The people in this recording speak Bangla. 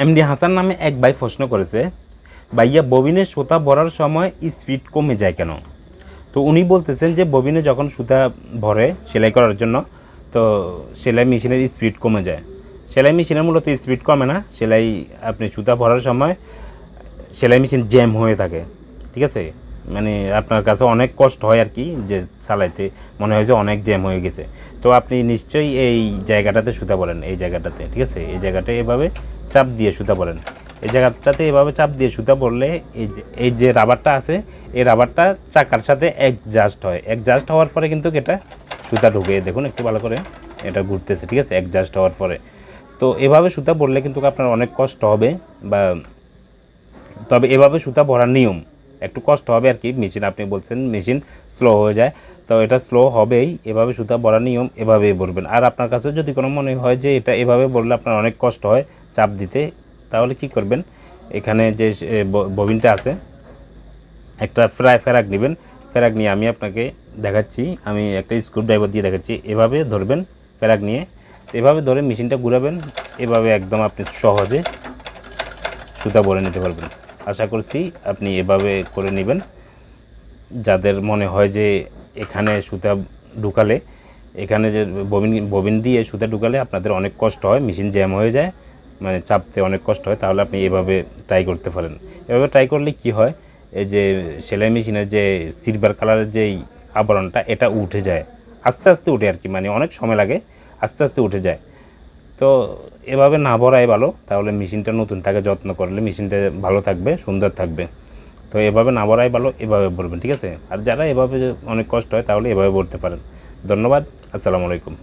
এমডি হাসান নামে এক ভাই প্রশ্ন করেছে, ভাইয়া, ববিনের সুতা ভরার সময় স্পিড কমে যায় কেন? তো উনি বলতেছেন যে, ববিনে যখন সুতা ভরে সেলাই করার জন্য, তো সেলাই মেশিনের স্পিড কমে যায়। সেলাই মেশিনের মূলত স্পিড কমে না, সেলাই আপনি সুতা ভরার সময় সেলাই মেশিন জ্যাম হয়ে থাকে। ঠিক আছে? মানে আপনার কাছে অনেক কষ্ট হয় আর কি, যে চালাইতে, মনে হয় যে অনেক জ্যাম হয়ে গেছে। তো আপনি নিশ্চয়ই এই জায়গাটাতে সুতা বলেন এই জায়গাটাতে, ঠিক আছে? এই জায়গাটা এভাবে চাপ দিয়ে সুতা বলেন এই জায়গাটাতে এভাবে চাপ দিয়ে সুতা পড়লে এই যে এই যে রাবারটা আছে, এই রাবারটা চাকার সাথে এক জাস্ট হয়। এক জাস্ট হওয়ার পরে কিন্তু এটা সুতা ঢুকে। দেখুন একটু ভালো করে এটা ঘুরতেছে, ঠিক আছে? এক জাস্ট হওয়ার পরে। তো এভাবে সুতা পড়লে কিন্তু আপনার অনেক কষ্ট হবে বা তবে এভাবে সুতা ভরার নিয়ম, একটু কষ্ট হবে আর কি। মেশিন আপনি বলছেন, মেশিন স্লো হয়ে যায়। তো এটা স্লো হবেই। এভাবে সুতা ভরার নিয়ম এভাবেই ভরবেন আর আপনার কাছে যদি কোনো মনে হয় যে এটা এভাবে বললে আপনার অনেক কষ্ট হয় চাপ দিতে, তাহলে কি করবেন? এখানে যে ববিনটা আছে, একটা ফ্রাই ফেরাক নেবেন। ফেরাক নিয়ে আমি আপনাকে দেখাচ্ছি, আমি একটা স্ক্রু ড্রাইভার দিয়ে দেখাচ্ছি। এভাবে ধরবেন ফেরাক নিয়ে। এভাবে ধরে মেশিনটা ঘুরাবেন, এভাবে একদম আপনি সহজে সুতা বলে নিতে পারবেন। আশা করছি আপনি এভাবে করে নেবেন। যাদের মনে হয় যে এখানে সুতা ঢুকালে, এখানে যে ববিন ববিন দিয়ে সুতা ঢুকালে আপনাদের অনেক কষ্ট হয়, মেশিন জ্যাম হয়ে যায়। মানে চাপতে অনেক কষ্ট হয়, তাহলে আপনি এভাবে ট্রাই করতে পারেন। এভাবে ট্রাই করলে কি হয়, এই যে সেলাই মেশিনের যে সিলভার কালারের যেই আবরণটা, এটা উঠে যায়। আস্তে আস্তে উঠে আর কি মানে অনেক সময় লাগে, আস্তে আস্তে উঠে যায়। তো এভাবে না ভরাই ভালো, তাহলে মেশিনটা নতুন থাকে, যত্ন করলে মেশিনটা ভালো থাকবে, সুন্দর থাকবে। তো এভাবে না ভরাই ভালো, এভাবে ভরবেন, ঠিক আছে? আর যারা এভাবে অনেক কষ্ট হয়, তাহলে এভাবে ভরতে পারেন। ধন্যবাদ, আসসালামু আলাইকুম।